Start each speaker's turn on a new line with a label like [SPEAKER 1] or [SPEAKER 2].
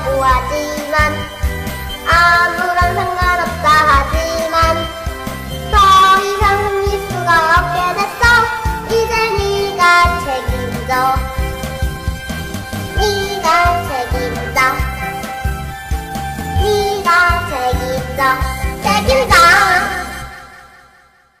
[SPEAKER 1] 하고 하지만 아무런 상관없다 하지만 더 이상 숨길 수가 없게 됐어. 이제 네가 책임져. 네가 책임져. 네가 책임져.